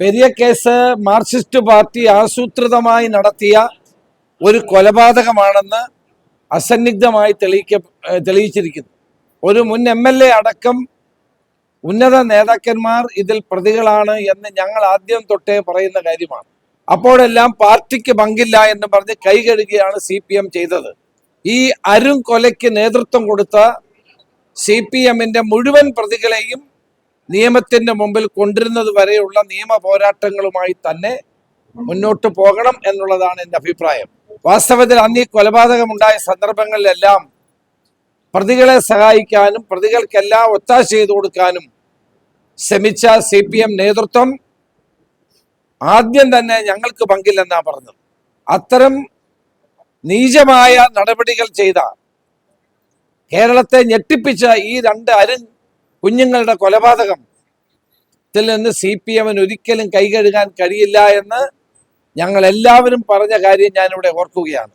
Periya case Marxist party ആസൂത്രിതമായി നടത്തിയ ഒരു കൊലപാതകമാണെന്ന് അസന്നിഗ്ധമായി തെളിയിക്ക തെളിയിച്ചിരിക്കുന്നു. ഒരു മുൻ എം എൽ എ അടക്കം ഉന്നത നേതാക്കന്മാർ ഇതിൽ പ്രതികളാണ് എന്ന് ഞങ്ങൾ ആദ്യം തൊട്ടേ പറയുന്ന കാര്യമാണ്. അപ്പോഴെല്ലാം പാർട്ടിക്ക് പങ്കില്ല എന്ന് പറഞ്ഞ് കൈകഴുകുകയാണ് സി പി എം ചെയ്തത്. ഈ അരും കൊലയ്ക്ക് നേതൃത്വം കൊടുത്ത സി പി എമ്മിന്റെ മുഴുവൻ പ്രതികളെയും നിയമത്തിന്റെ മുമ്പിൽ കൊണ്ടിരുന്നത് വരെയുള്ള നിയമ പോരാട്ടങ്ങളുമായി തന്നെ മുന്നോട്ട് പോകണം എന്നുള്ളതാണ് എന്റെ അഭിപ്രായം. വാസ്തവത്തിൽ അന്ന് ഈ കൊലപാതകമുണ്ടായ സന്ദർഭങ്ങളിലെല്ലാം പ്രതികളെ സഹായിക്കാനും പ്രതികൾക്കെല്ലാം ഒത്താശ ചെയ്തു കൊടുക്കാനും ശ്രമിച്ച സി പി എം നേതൃത്വം ആദ്യം തന്നെ ഞങ്ങൾക്ക് പങ്കില്ലെന്നാ പറഞ്ഞു അത്തരം നീചമായ നടപടികൾ ചെയ്ത കേരളത്തെ ഞെട്ടിപ്പിച്ച ഈ രണ്ട് അരു കുഞ്ഞുങ്ങളുടെ കൊലപാതകം. ഇതിൽ നിന്ന് സി പി എമ്മിന് ഒരിക്കലും കൈകഴുകാൻ കഴിയില്ല എന്ന് ഞങ്ങൾ എല്ലാവരും പറഞ്ഞ കാര്യം ഞാനിവിടെ ഓർക്കുകയാണ്.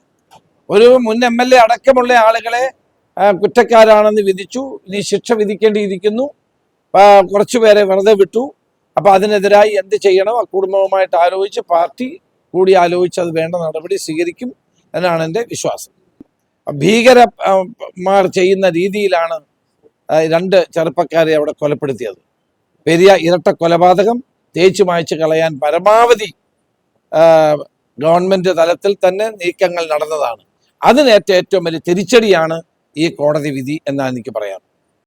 ഒരു മുൻ എം എൽ എ അടക്കമുള്ള ആളുകളെ കുറ്റക്കാരാണെന്ന് വിധിച്ചു. ഇനി ശിക്ഷ വിധിക്കേണ്ടിയിരിക്കുന്നു. കുറച്ചു കുറച്ചുപേരെ വെറുതെ വിട്ടു. അപ്പോൾ അതിനെതിരായി എന്ത് ചെയ്യണം ആ കുടുംബവുമായിട്ട് ആലോചിച്ച് പാർട്ടി കൂടി ആലോചിച്ച് അത് വേണ്ട നടപടി സ്വീകരിക്കും എന്നാണ് എന്റെ വിശ്വാസം. ഭീകരമാർ ചെയ്യുന്ന രീതിയിലാണ് രണ്ട് ചെറുപ്പക്കാരെ അവിടെ കൊലപ്പെടുത്തിയത്. പെരിയ ഇരട്ട കൊലപാതകം തേച്ചു മായ്ച്ചു കളയാൻ പരമാവധി ഗവൺമെന്റ് തലത്തിൽ തന്നെ നീക്കങ്ങൾ നടന്നതാണ്. അതിനേറ്റ ഏറ്റവും വലിയ തിരിച്ചടിയാണ് ഈ കോടതി വിധി എന്നാണ് എനിക്ക് പറയാം